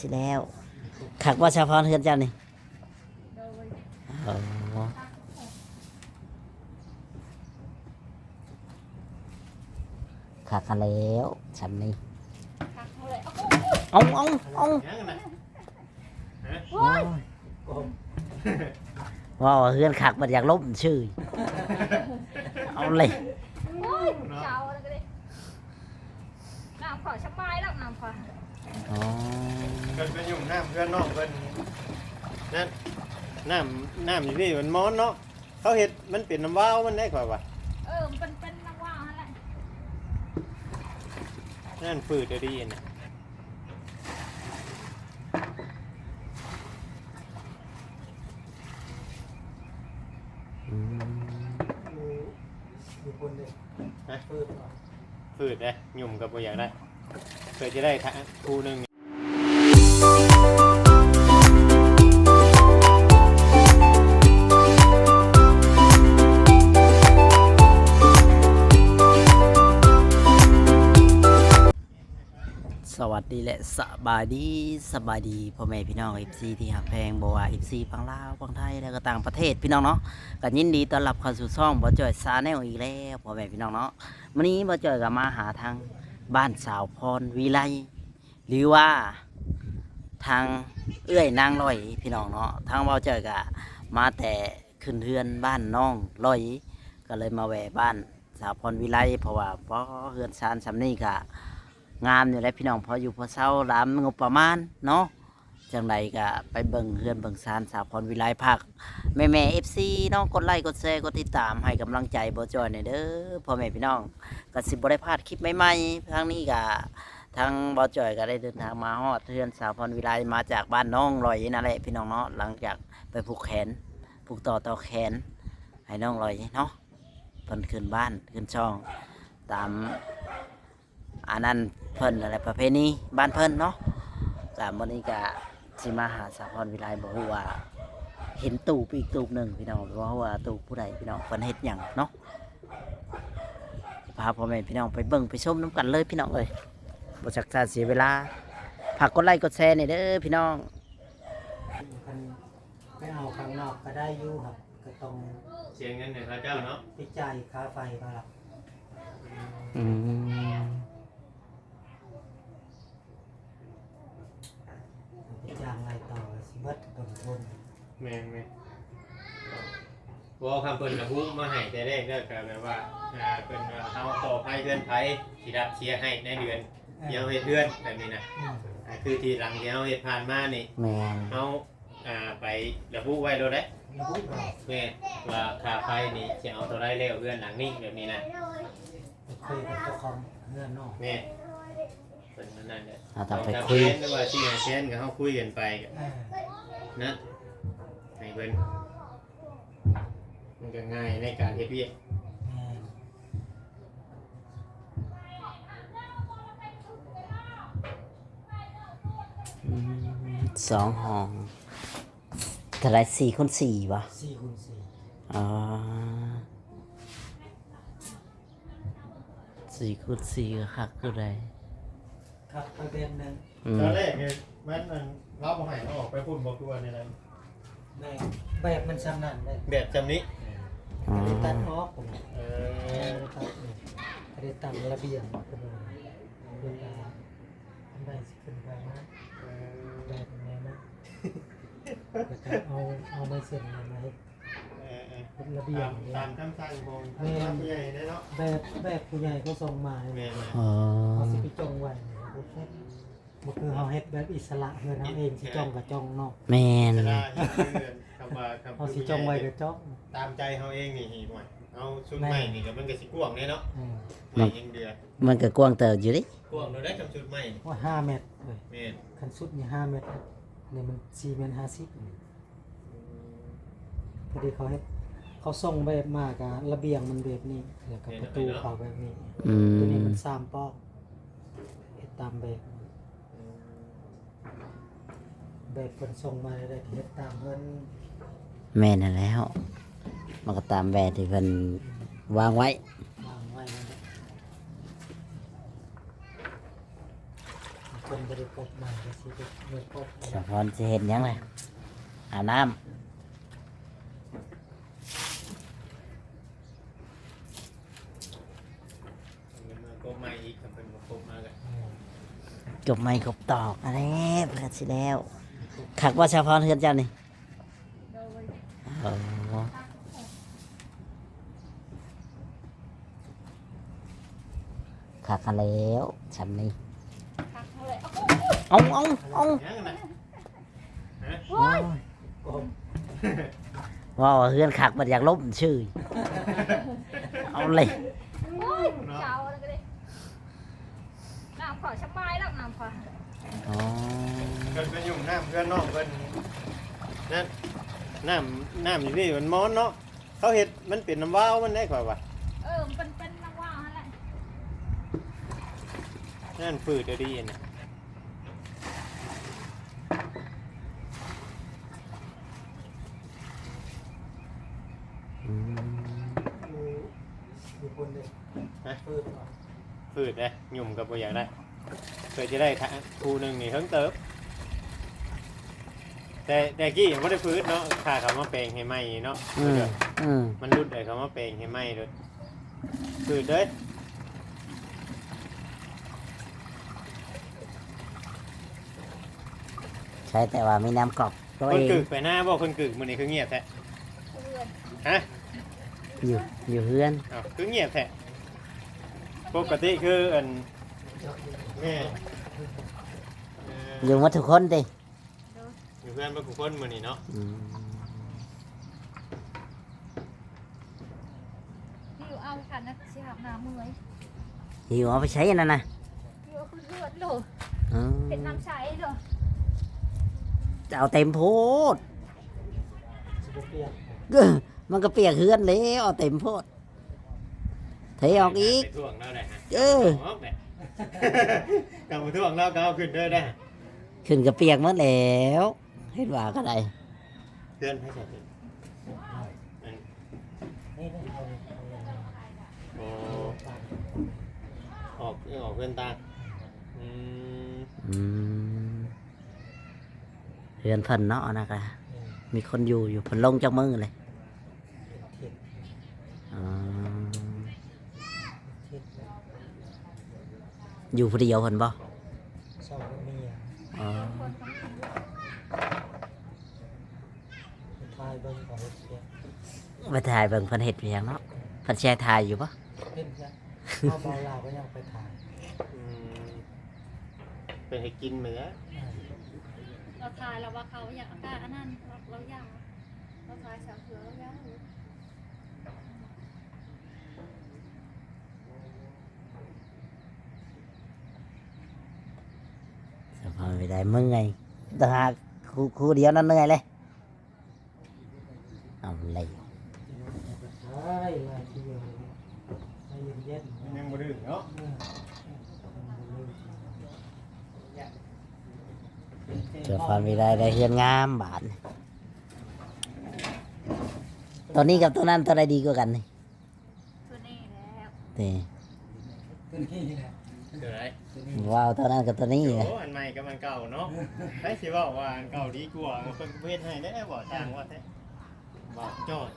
สิแล้วขักว่าเฉพาะเฮือนเจ้านี่โดยโอ้ขักกันแล้วฉันนี่คักเลยโอ้โหเอาเอาเอายังนะโอ้ยว่าว่าเฮือนขักมันอยากล้มชื่อเอาเลยโอ้ยเจ้าอะไรกันดิน้ำขอสบายแล้วน้ำขอ อ๋อเพิ่นเป็นอยู่น้ำเพื่อนน้องเพิ่นนั่นน้ำน้ำอยู่นี่มันม้อนเนาะเขาเห็ดมันเป็นน้ำว้าวมันได้กว่าว่ะเออมันเป็นเป็นน้ำว่างนั่นแหละนั่นฝืดเดี๋ยวดีนะอืมอยู่คนเลยเปิดก่อนฝืดเลยหยุ่มกับบ่อยากได้เพื่อจะได้ทะคู่หนึ่ง สวัสดีและสบายดีสบายดีพ่อแม่พี่น้องเอฟซีที่หักแพงบว่าเอฟซีฝั่งลาวฝั่งไทยแล้วก็ต่างประเทศพี่น้องเนาะก็ยินดีต้อนรับเข้าสู่ช่องบ่จ่อยซาแนลอีกแล้วพ่อแม่พี่น้องเนาะวันนี้บ่จ่อยก็มาหาทางบ้านสาวพรวิไลหรือว่า ทางเอื้อยนางลอยพี่น้องเนาะทางบ่จ่อยก็มาแต่ขึ้นเรือนบ้านน้องลอย ก็เลยมาแวะบ้านสาวพรวิไลเพราะว่าเพราะเรือนชานสำนี่ก็งามอยู่แล้วพี่น้องพออยู่พอเศร้าลามงบประมาณเนาะจังใดก็ไปเบิ่งเฮือนเบิ่งซานสาวพรวิไลพักแม่แม่เอฟซีน้องกดไลค์กดแชร์กดติดตามให้กำลังใจบ่จอยหน่อยเด้อพ่อแม่พี่น้องก็สิบ่ได้พลาดคลิปใหม่ๆทางนี้ก็ ทางบ่จอยก็ได้เดินทางมาฮอดเฮือนสาวพรวิไลมาจากบ้านน้องลอยนั่นแหละพี่น้องเนาะหลังจากไปผูกแขนผูกต่อต่อแขน ให้น้องลอยเนาะเพิ่นขึ้นบ้านขึ้นช่อง ตามอันนั้นเพิ่นอะไรประเพณีบ้านเพิ่นเนาะกะมื้อนี้กะสิมาหาสาวพรวิไลบ่ฮู้ว่าเห็นตูบอีกตูบหนึ่งพี่น้องบ่ฮู้ว่าตูบผู้ใดพี่น้องเพิ่นเฮ็ดหยังเนาะพาพ่อแม่พี่น้องไปเบิ่งไปชมน้ำกันเลยพี่น้องเอ้ย บ่จักจะเสียเวลาฝากกดไลค์กดแชร์หน่อยเด้อพี่น้องคันไม่เอาข้างนอกก็ได้อยู่ครับ ก็ต้องเสียเงินให้พระเจ้าเนาะไปจ่ายค่าไฟมาละอืมไปจ้างรายต่อสิเบิดต้นทุนแม่นไหมว่าคำเพิ่นกระพุ้มาให้แต่แรกเด้อก็แบบว่าอ่าเพิ่นว่าเฮาต่อไผเดือนไผสิรับเชียร์ให้ในเดือน เดี๋ยวเฮ็ดเดือนแบบนี้นะอืมอ่าคือที่หลังที่เฮาเฮ็ดผ่านมานี่แม่นเฮาอ่าไประบุไว้โดยได้ระบุเราแม่ว่าค่าไฟนี่สิเอาเท่าไรแล้วเดือนหลังนี้แบบนี้นะคุยกับเจ้าของเรือนนอกแม่เพิ่นนั่นแหละเราต้องไปถ้าคุยแม่นหรือว่าสิให้แซนก็เฮาคุยกันไปก็เออนะให้เพิ่นมันก็ง่ายในการเฮ็ดเวียก แม่น อืม สองห้องเท่าไหรสี่คนสี่วะสี่คูณสี่อ๋อสี่คูณสี่ก็คักคือไรครับไปเป็นหนึ่งอืมตอนแรกเนี่ยมันมันเราบ่ให้เอาออกไปพุ่นบ่คือว่าในนั้นแม่แบบมันซ้ำนั่นได้แบบจำนี้อ๋อไม่ได้ตัดออกผมเอไม่อได้ตัดเลยไม่ได้ตัดระเบียงก็เลยเวลาอันใดสิขึ้นไป แล้วก็เอาเอาไม้เส้นเนี่ยมาให้เออเออเป็นระเบียตางมเนี่ยตามคำสั่งของทางผู้ใหญ่ได้เนาะแบบแบบผู้ใหญ่เขาส่งมาแม่เนี่ยนอ๋อเขาสิไปจองไว้เนี่ยบ่แค่บ่คือเฮาเฮ็ดแบบอิสระเฮือนเฮาเองสิจองก็จองเนาะแม่นจะได้เฮ็ดเงินคำว่าคำเฮาสิจองไว้ก็จองตามใจเฮาเองนี่ห่วยเอาชุดใหม่นี่ก็มันก็สิกว้างแน่เนาะเออใหม่ยังเดือมันก็กว้างเติบอยู่ดิกว้างเนาะได้กับชุดใหม่ว่าห้าเมตรเอ้ยแม่นคันสุดนี่ห้าเมตร นี่มัน4เมตร50นี่พอดีเขาเฮ็ดเขาส่งแบบมากะระเบียงมันแบบนี้แล้วก็ประตูเขาแบบนี้อืตัวนี้มมันสามปอกเฮ็ดตามแบบ แบบเพิ่นส่งมาได้ก็เฮ็ดตามเพิ่นแม่นนั่นแล้ว มันก็ตามแบบที่เพิ่นวางไว้ วางไว้นั่นแหละเพิ่นบ่ได้ได้กบใหม่ก็สิได้เมื่อกบสะพอนจะเห็นหยังไงอาบน้มากบใหม่อีกทำเป็นมากบมากันำจบไม่ครบตอกอะไรเพื่อนสิแล้วขักว่าสะพอนเฮือนเจ้านี่โดยโอ้ขักกันแล้วฉันนี่ ทักเลยโอ้โห เอาเอาเอายังนะฮะโอ้ยกบว้าวเฮือนขักมันอยากล้มชื่อ เอาเลยโอ้ยเจ้าอะไรกันดิน้ำขอสบายแล้วน้ำขออ๋อเกิดเป็นอยู่น้ำเพื่อนน้องเพิ่นนั่นน้ำน้ำอยู่พี่มันม้อนเนาะเขาเห็ดมันเป็นน้ำว้าวมันได้กว่าว่ะเออมันเป็นเป็นน้ำว่าวนั่นแหละนั่นฝืดเดี๋ยวดีนะ อืมมีมีคนเด็กเปิดก่อนฝืดเลยหยุ่มกับบ่อยากได้เคยจะได้ทะครูหนึ่งนี่เพิ่งเติบ แต่แต่กี้ยังไม่ได้ฝืดเนาะค่าเขามาแปลงให้ไหมเนาะอืมอืมมันรุดเลยเขามาแปลงให้ไหมเลยฝืดเลยใช่แต่ว่ามีน้ำกรอบตัวคนเองกึกไปหน้าบ่คนกึกมันนี่คือเงียบแท้ ฮะอยู่อยู่เฮือนอ้าวคือเงียบแท้ปกติคืออันเจาะอยู่แม่เอ่ออยู่หมาทุกคนดิอยู่เพื่อนบ่กูคนมื้อนี้เนาะอืมพี่อยู่เอาขันนะสิหับน้ำมือไว้หิวเอาไปใช้อันนั่นนะพี่ว่าคือเลือดโหลอืมเป็นน้ำใสเหรอจะเอาเต็มโพดสิบเปียกเออ มันก็เปียกเฮือนแล้วเอาเต็มโพดเทออกอีกไปท่วงแล้วได้ฮะเออออกแหละกลับมาท่วงแล้วก็เอาขึ้นเด้อได้ขึ้นก็เปียกหมดแล้วเห็นว่าก็ได้เพื่อนให้ใส่เป็นอันนี่นะเอาเอาโอ้ออกเออออกเพื่อนตาอืมอืมเฮือนเพิ่นเนาะนะครับมีคนอยู่อยู่เพิ่นลงจากมือเลย เทียบ อ๋อ เทียบ อยู่ผู้เดียวเพิ่นบ่สองเมียอ๋อคนของทายเบิ่งก่อนเทียบไปถ่ายเบิ่งเพิ่นเฮ็ดเพียงเนาะเพิ่นแชร์ถ่ายอยู่บ่เป็นจ้ะเอาเบาลาก็ยังไปถ่ายอืมเป็นให้กินเหมืออ่าเราทายเราว่าเขาอยากอากาศอันนั้นเราเราอยากเราทายสาวเสือเราอยาก สภาพไม่ได้เมื่อยต่างหากครูครูเดียวนั่นเหนื่อยเลยเอาเลยใช่ลายที่เดียวลายเย็นๆยังบ่ดื้อเนาะเจอฟันไม่ได้ได้เฮือนงามบาทตัวนี้กับตัวนั้นตัวใดดีกว่ากันนี่ตัวนี้แล้วนี่ตัวนี้แหละเดี๋ยวไรตัวนี้ ว้าวตัวนั้นกับตัวนี้โอ้เลยอันใหม่กับอันเก่าเนาะไอ้สิบอกว่าอันเก่าดีกว่ามันเพิ่นก็เฮ็ดให้ได้บ่ต่างว่าแท้บอกจอด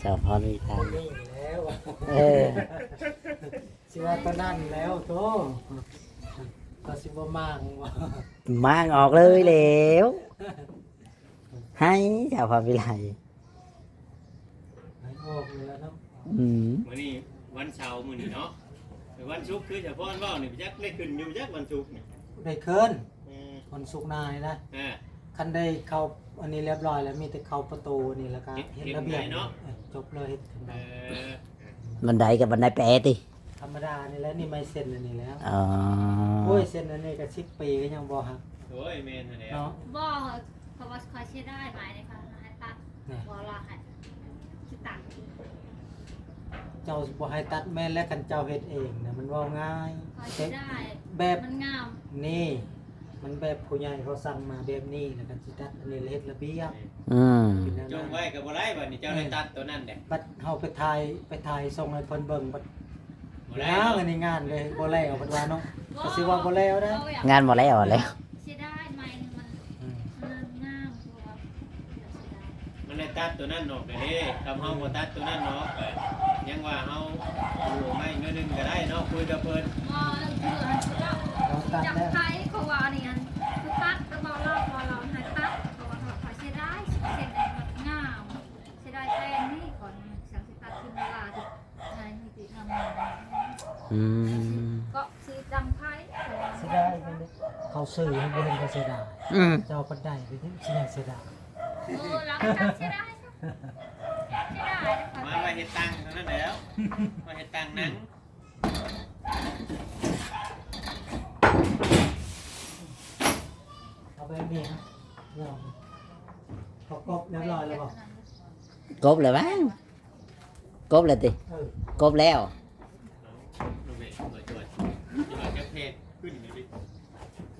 สาวพรมีทางนี่แล้วเออสิว่าตัวนั่นแล้วโตก็สิบ่มางว่ามางออกเลยแล้วให้สาวพรวิไลให้ออกเลยเนาะอืมมื้อนี้วันเสาร์มื้อนี้เนาะแต่ วันศุกร์คือเฉพาะวันเว้านี่พี่จักได้ขึ้นอยู่จักวันศุกร์นี่ได้เคินอืมคนสุกนายนะอ่า คันได้เข้าอันนี้เรียบร้อยแล้วมีแต่เข้าประตูนี่แล้วก็เฮ็ดเห็นระเบียบเฮ็ดไงเนาะ เอ้ยจบเลยเฮ็ดขึ้นเอได้อบันไดกับบันไดแปะติธรรมดานี่แหล้วนี่ไม่เซ็นอันนี้แล้วอ๋อโอ้ยเซ็นอันนี้ก็สิบปีก็ยังบ่หักโอ้ยแม่นหั่นแหละเนาะ บ่เพราะว่าคอยเชื่อได้หมายในค่ะให้ตัดนี่บ่รอให้คิดตังค์ เจ้าบ่ให้ตัดแม่นและคันเจ้าเฮ็ดเองนะมันเว้าง่ายคอยเชื่อได้แบบมันงามนี่ มันแบบผู้ใหญ่เขาสั่งมาแบบนี้แล้วก็สิตัดอันนี้เฮ็ดระเบียบอืมเป็นแนวจนั้งนไว้กับบ่ไรบัดนี้เจ้าได้ตัดตัวนั้นเด้บัดเฮาไปถ่ายไปถ่ายส่งให้เพิ่นเบิ่งบัดแล้วอันนี้งานเลยบ่แล้วเพิ่นว่าเนาะก็สิว่าบ่แล้วนะงานหมดแล้วแล้ว เสียดายไหมมันอืมมันงามตัวมันได้ตัดตัวนั้นออกเลยเด้ทำเฮาบ่ตัดตัวนั้นเนาะก็ ยังว่าเฮาอยู่ไม่เงินหนึงก็ได้เนาะคุยกับเพิ่นมอเพื่อนเจ้าเราตัดจับแล้วไทยเขาว่านี่อันคือตัดแล้วมาเล่าพอเราหายตัดเขาว่าเขาเสียดายเส้นมันงามเสียดายแป้งนี่ก่อนสังสิตัดขึ้นเวลาที่นายมีติทำอืมก็ซื้อจังไพ่เสียดายมันเลยเขาซื้อให้บ่เห็นก็เสียดายอืมเจ้าปันไดไปที่สิยังเสียดาย เออรับจังเสียดายเสียดายมาไว้ เฮ็ดตังค์เท่านั้นแล้วมาเฮ็ดตังค์หนังเอาไปนี่ฮะยอมเขากบเรียบร้อยแล้วบ่กบเลยบ้างกบเลยติเออกบแล้วลูกเบเปิดจวดที่ว่าจะเพจขึ้นเลยดิ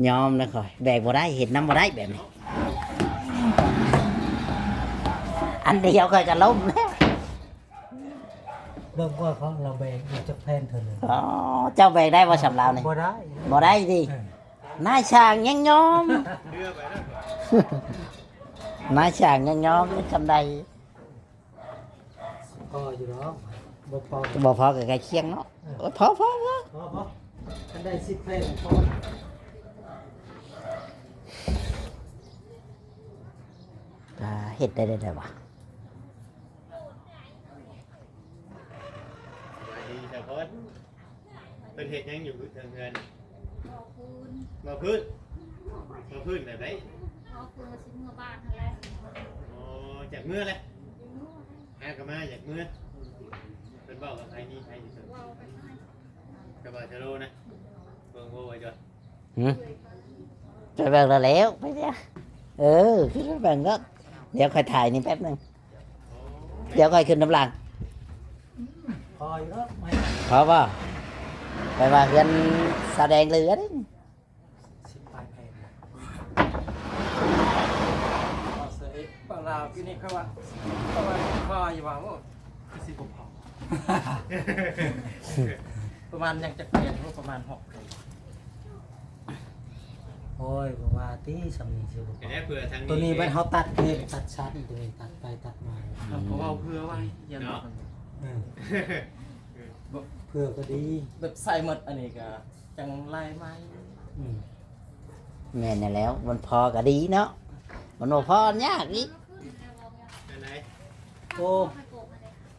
ยอมนะคอยแบกบ่ได้เห็นน้ำบ่ได้แบบนี้ อันเดียวคอยก็ล้มแล้ว เบิ่งว่าเขาเราแบ่งอยู่จักแผ่นเท่านั้นอ๋อเจ้าแบกได้บ่สำเรานี่บ่ได้บ่ได้ดิเออนายช่างยังยอมเรือไปแล้วนายช่างยังยอมเป็นจำใดพออยู่เนาะบ่พอบ่พอกับใกล้เคียงเนาะโอ้ยพอพอพอพอพออันได้10แผ่นพออ่าเฮ็ดได้ได้ได้วะสวัสดีชาวพนเพิ่นเฮ็ดหยังอยู่ทางเงินขอบคุณมาพื้นมาพื้นแบบไหนขอบคุณสิเมื่อบ้านอะไรอ๋อจากเมื่อเลยหากนมาจากเมื่อเพิ่นบอกกับใครนี่ใครอยู่เถอะว้าวไปให้กับบ่าวชะโลนะเบิ่งโว้ไว้จ้ะหืมไปแบ่งแล้วแล้วไปเนี่ยเออขึ้นไปแบ่งก็เดี๋ยวค่อยถ่ายนี่แป๊บหนึงอ๋อเดี๋ยวค่อยขึ้นน้ำหลัง พออยู่เนาะไม่พอป่ะไปว่าเพื่อนแสดงเรือดิสิบแปดแผ่นเอาเสยบางราวกินนี่เขาว่าเขาว่าพออยู่ว่าโอ้คือสิบพอ ประมาณยังจะเปลี่ยนว่าประมาณหกโอ้ยบ่ว่าติสำนีสิบ่พแต่อแน่เผื่อทางนี้ตัวนี้มันเขาตัดเพลงตัดชัดอีกเลยตัดไปตัดมา เพราะว่าเพื่อไว้ยันเออ เพื่อก็ดีแบบใส่หมดอันนี้ก็จังไล่ไม้อืมแม่นน่ะแล้วมันพอก็ดีเนาะมันบ่พอยากอีกอันไหนโอ้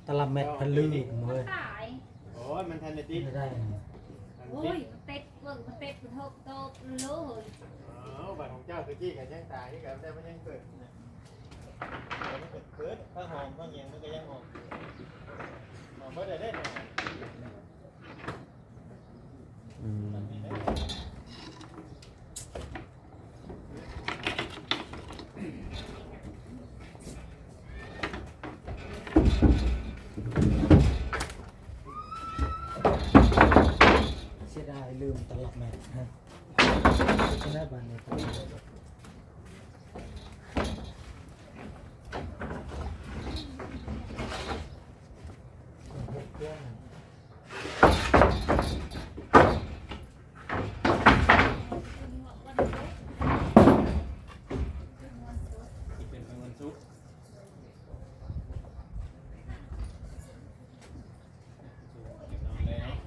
ตะละเม็ดพันลืมเว้ยขายโอ้ยมันทันได้ติดไม่ได้ทันโอ้ติยดมันเป็ดเบิ่งมันเป็ดมันเทิบโตเลย อ๋อบัตรของเจ้าคือจี้กับยังตายนี่กับแต่มันยังเกิดนะมันเกิด เกิดข้าหอมข้างเย็นมันก็ยังหอมหอมเมื่อใดได้หอม อืม แบบนี้ได้ เสียดายลืมตะละเม็ดฮะจะได้บานนี้ครับเฮ็ดเครื่อง ที่เป็นเงินซุปเลยเนาะ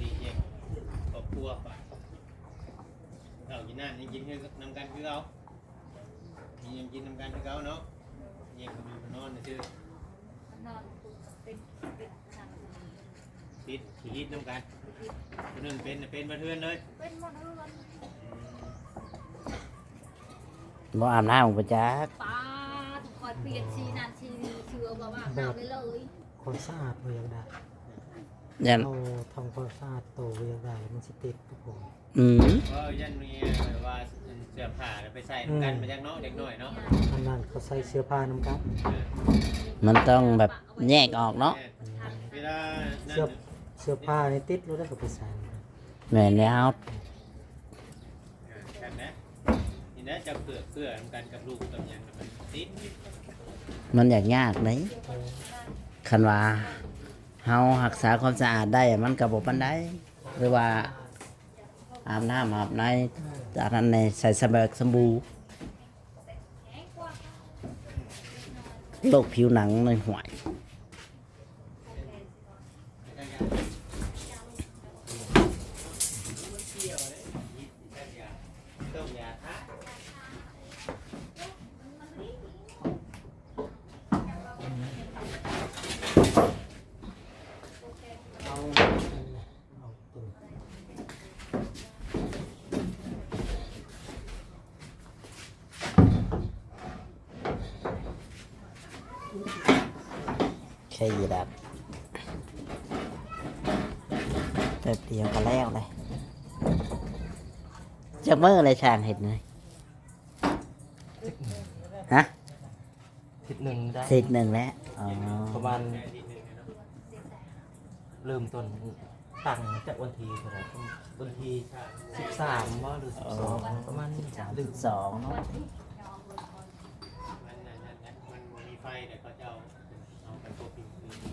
ดีเองครอบครัวป่ะเรา กินน้ำยังกินคือนำกันคือเรายังกินนำกันคือเขาเนาะยังก็มีคนนอนนะชื่อนอนเป็นเป็นทางติดขีดน้ำกันคนนึงเป็นเป็นมาเทือนเลยเป็นหมดเรือนบ่อาบน้ำบ่จักป้าทุกคนเปลี่ยนชีนันชีนี้เชื่อว่าว่าเอาไปเลยคนสะอาดเวียงได้ยันเราทำความสะอาดตัวเวียงได้มันสิติดทุกคน อืมก็ยันมีแบบว่าเสื้อผ้าไปใส่นำกันมาจากเนาะเด็กน้อยเนาะอันนั้นเขาใส่เสื้อผ้าน้ำกันมันต้องแบบแยกออกเนาะเวลานั่นเสื้อเสื้อผ้านี่ติดรู้ได้ก็ไปใส่แม่นแล้วกันนะนี่นะจะเกลือเกลือนำกันกับลูกกับหยังน่ะมันติดมันอยากยากเลยเออคันว่าเฮารักษาความสะอาดได้มันก็บ่ปานใดหรือว่า อาบน้ำอาบในจากนั้นในใส่สบายสมบูโรคผิวหนังในห่วย ต้มยาทะ เอาเอาตัว แค่ยีดับแป๊บเดียวก็แล้วเลยจะเมื่ออะไรช่างเห็ดเลยฮะทิศหนึ่งได้สิบหนึ่งแล้วอ๋อประมาณเริ่มต้นตั้งจากวันที่เท่าไหร่วันที่สิบสามว่าหรือสิบสองประมาณนี้สามลืสิมบสองเนาะ มันนั่นนั่นนั่นมันบ่มีไฟแต่เขาจะ เอาเอาไปพวกปิงคือ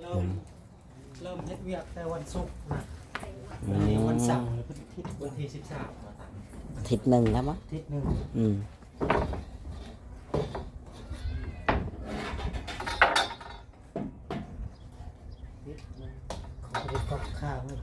เริ่มเริ่มเฮ็ดเวียกแต่วันศุกร์นะอืวันนี้วันเสาร์มหรือวันอาทิตย์วันที่สิบสามมาตั้งอาทิศหนึ่งแล้วมั้งอาทิตย์หนึ่งอืม ของประเทศก็ข้าวไม่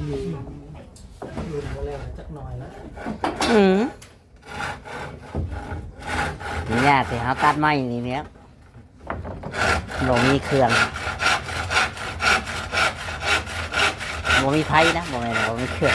ยืนยืนมาแล้วจักหน่อยแล้ว อืม นี่ยากที่เขาตัดไม้นี่เนี้ยบ่มีเครื่องบ่มีไฟนะบ่แม่นบ่มีเครื่อง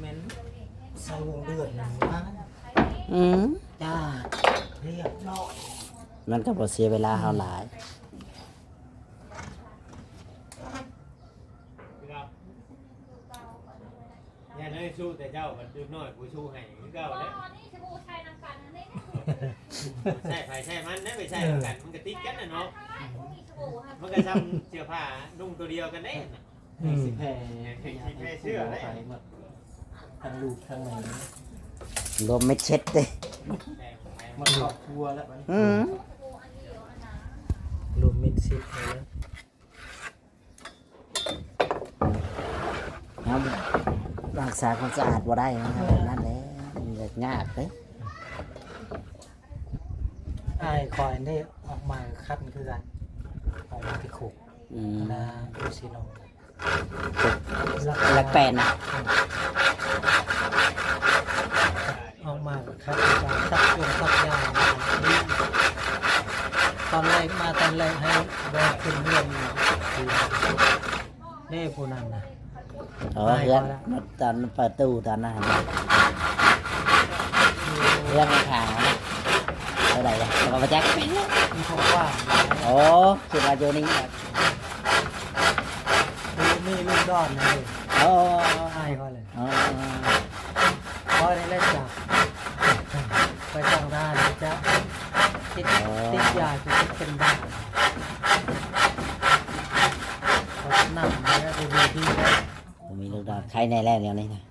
เม้นใส่วงเดือดหนึ่งนะ อืมจ้าเรียบร้อยมันก็บ่เสียเวลาเฮาหลายพี่เราเนี่ยเลยสู้แต่เจ้ามันดูน้อยกูสู้ให้คือเก่าแล้วนี่สบู่ไทยนำกันนี่ใช่ไผใช่มันได้ไปใช่กันมันก็ติดกันนะเนาะมีสบู่ค่ะมันก็ทำเสื้อผ้านุ่งตัวเดียวกันได้น่ะให้สิแพร่ให้สิแพร่เชื่อได้ไปหมดทั้งลูกทั้งไหนร วมเม็ดเช็ดเด้แต่ของแม่มันครอบครัวแล้วมันอืมสบู่เดียวอันนะรวมมิดซิปเลยครับรักษาความสะอาดบ่ได้นะครับแบบนั่นแหละมันก็ยากเด้ไอ้คอยได้ออกมาคัดคือกันออกมาที่ขุกอืมนะดูสิโนลักแปลนะ ออกมาคัดจากตักจงตักยาตอนแรกมาตอนแรกให้แบกขึ้นเรื่อนคือเน่ผู้นั้นนะเออเพื่อนตอนเปิดตู้ตอนนั้นเรื่องมันขาวนะเท่าไหร่อะมาแจ็คมีเขาว่าโอ้สุดาโยนี่ครับคือมีลูกดอนนะเลยโอ้ไอ้ายเขาเลยอ๋อเขาได้เล่นจับ ไปจ้างด้านจะติดติดยาจะติดเป็นบ้าเขานั่งแล้วดูดีดีเลยผมมีลูกดอกใครในแรกเดียวนี้นะ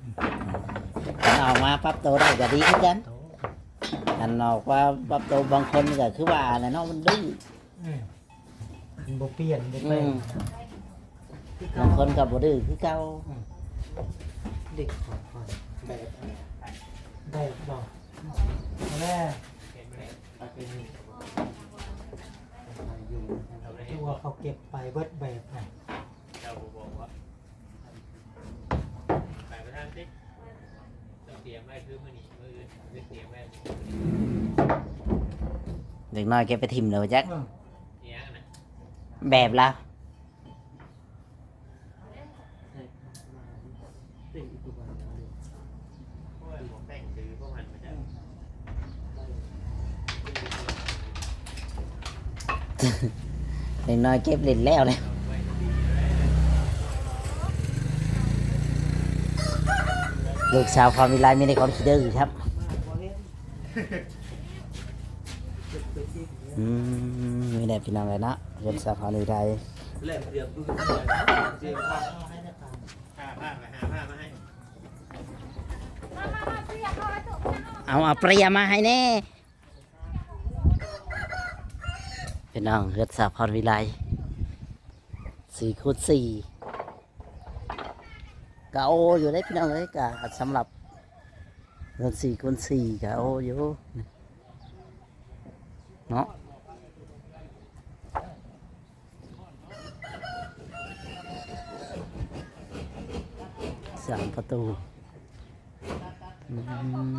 ถ้าออกมาปรับตัวได้ก็ดีขึ้นกันโตอันออกว่าปรับตัวบางคนก็คือว่าแหละเนาะมันดื้ออืมมันบ่เปลี่ยนบ่อืเป็นมคือบางคนก็บ่ดื้อคือเก่าเด็กขอพรแบบได้บอก แม่เป็นตัวเขาเก็บไปเบิดแบบน่ะเจ้าบอกว่าไปประทานติ๊กต้องเตรียมไว้คือมื้อนี้มื้ออื่นเตรียมไว้เด็กน้อยแกไปทิมเลยจักเนี่ยนะแบบละ ติดอีกตัวนึง เพราะว่าหมวกแต่งซื้อพวกมันมาจาก เด็กน้อยเก็บเล่นแล้วเลยลูกสาวความวิไลไม่ได้ความคิดดื้อครับอืมมีแต่พี่น้องเลยนะเรียนสาขาวิไลเล่มเดียวดูกันเสียงผ้าผ้าผ้าผ้ามาให้มามายเขาไอ้ตัวเอาเอาเปรียมาให้แน่ พี่น้องเรียนสาขาวิไลสี่คูณสี่กะโออยู่ได้พี่น้องเลยกะสำหรับเงินสี่คูณสี่กะโออยู่เนาะสามประตูอืม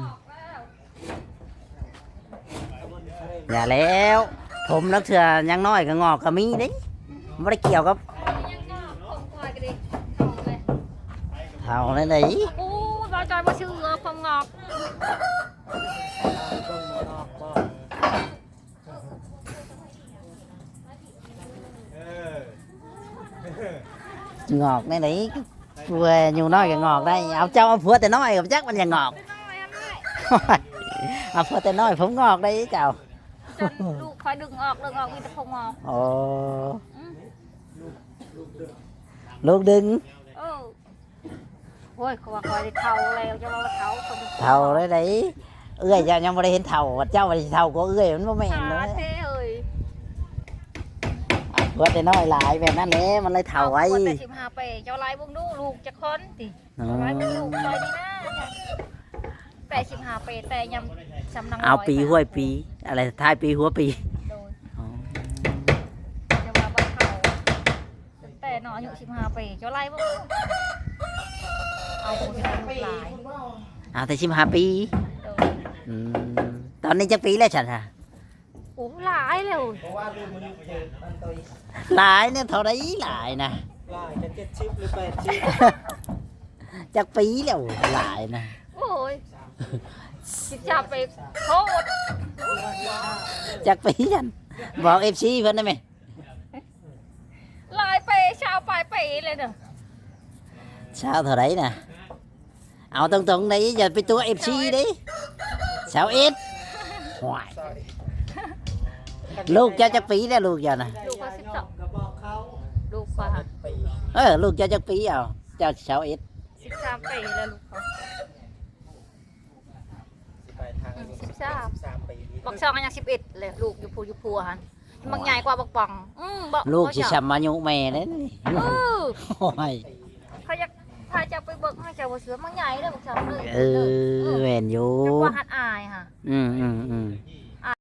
อย่าแล้ว ผมนักเถื่อยังน้อยก็งอกก็มีเด้ไม่ได้เกี่ยวกับยังงอกผมคอยกันดิของเลยเท่านั้นเลยโอ้บอจอยบ่ชื่อเออผมงอกเอองอกในไหนเว้ยอยู่น้อยก็งอกได้ เอาเจ้าเอาผัวแต่น้อยกับจักมันยังงอกน้อยๆน้อยเอาผัวแต่น้อยผมงอกได้เจ้าๆ จนลูกคอยดึงออกดึงออกมีแต่ผมงอกโอ้อืมลูกดึงเออโอ้ยเขาว่าคอยได้เท่าแล้วจะว่าเท่าคนดึงเท่าได้ไหนเอื้อยเจ้ายังไม่ได้เห็นเท่าว่าเจ้าไม่ได้เท่าก็เอื้อยมันไม่แม่นหาเลยเท่เอ้ยผัวแต่น้อยหลายแบบนั้นเลยมันเลยเท่าไว้อแต่สิบห้าปีเจ้าไล่เบุ้งดูลูกจะค้นติ อ๋อเจ้าไล่เบุ้งลูกคอยนี่นะ แต่สิบห้าปีแต่ยำสำนักเอาปีห้วยปี อะไรท้ายปีหัวปีโดยอ๋อจะว่าบ่เท่าตั้งแต่น้องอายุสิบห้าปีเจ้าไล่เบุ้งดูเอาคนที่ได้ลูกหลายเอาแต่ชิมหาปีโดยอืมตอนนี้จะปีแล้วฉันฮะโอ้หลายเลยเพราะว่าดูมันเกิดมันตัวหลายเนี่ยเท่าไรหลายนะลายจะเจ็ดชิปหรือแปดชิปจากปีแล้วหลายนะโอ้ยสิ จับไปโคตรจากปีฉันบอกเอฟซีเพิ่นได้ไหมหลายไปชาวปลายปีเลยเนอะเช้าเท่าไรนะเอาตรงๆนี้อย่าไปตัวเอฟซีดิสาวเอ็ดห่วยลูกเจะจากปีแล้วลูกเจ้านะลูกเขาสิบสองก็บอกเขาลูกเขาปีเออลูกเจะจากปีเอาเจ้าสาวเอ็ดสิบสามปีแล้วลูกเขา ไปทางสิบสามสามปีบักซองอันยังสิบเอ็ดเลยลูกอยู่พูอยู่พัวหันมันใหญ่กว่าบักป่อง อืมบอกลูกเขาจะจะชำมายุแม่เลยนี่เออโอ้ยเขาอยากพาจะไปเบิกให้เจ้าว่าเสือมันใหญ่เลยบักซองเลยเออแม่นอยู่จะกว่าหัดอายค่ะอืมอืมอืมที่